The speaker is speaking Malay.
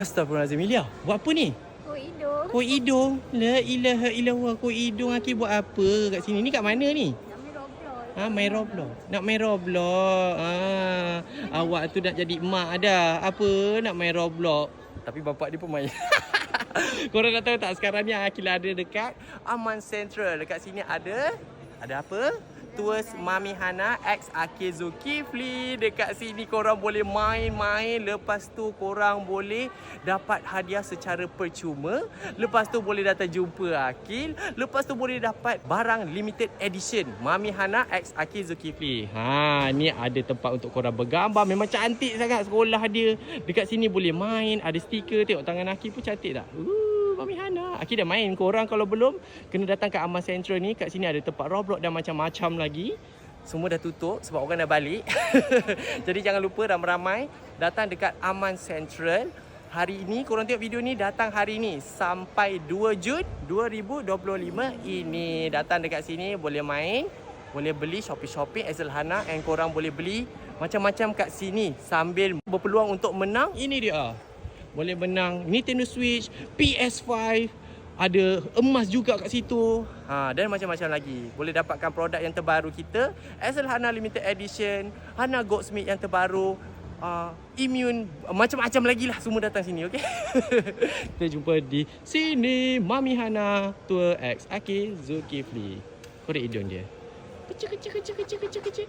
Astagfirullahaladzim Ilya, buat apa ni? Oh, hidung. Kau hidung. La ilaha illallah. Kau hidung Aki buat apa kat sini? Ni kat mana ni? Nak main Roblox. Ha, main Roblox. Nak main Roblox. Ha, awak tu nak jadi emak dah. Apa nak main Roblox? Tapi bapak dia pemain. Korang dah tahu tak sekarang ni Akil ada dekat Aman Central. Dekat sini ada ada apa? Tours Mami Hana X Akil Zulkifli. Dekat sini korang boleh main-main. Lepas tu korang boleh dapat hadiah secara percuma. Lepas tu boleh datang jumpa Akil. Lepas tu boleh dapat barang limited edition. Mami Hana X Akil Zulkifli. Ha, ni ada tempat untuk korang bergambar. Memang cantik sangat sekolah dia. Dekat sini boleh main. Ada stiker. Tengok tangan Akil pun cantik tak? Uh, Mami Hana. Dah main. Korang kalau belum, kena datang ke Aman Central ni. Kat sini ada tempat Roblox dan macam-macam lagi. Semua dah tutup sebab orang dah balik. Jadi jangan lupa ramai-ramai datang dekat Aman Central. Hari ini, korang tengok video ni datang hari ni sampai 2 Jun 2025 ini. Datang dekat sini boleh main, boleh beli shopping-shopping Hazel Hana and korang boleh beli macam-macam kat sini sambil berpeluang untuk menang. Ini dia. Boleh menang Nintendo Switch, PS5, ada emas juga kat situ. Ha dan macam-macam lagi. Boleh dapatkan produk yang terbaru kita, Hazel Hana Limited Edition, Hana Goldsmith yang terbaru, uh, immune macam-macam lagi lah semua datang sini okey. Kita jumpa di sini Mami Hana Tour X Aki Zulkifli. Korek hidung dia. Kecil kecil kecil kecil kecil kecil.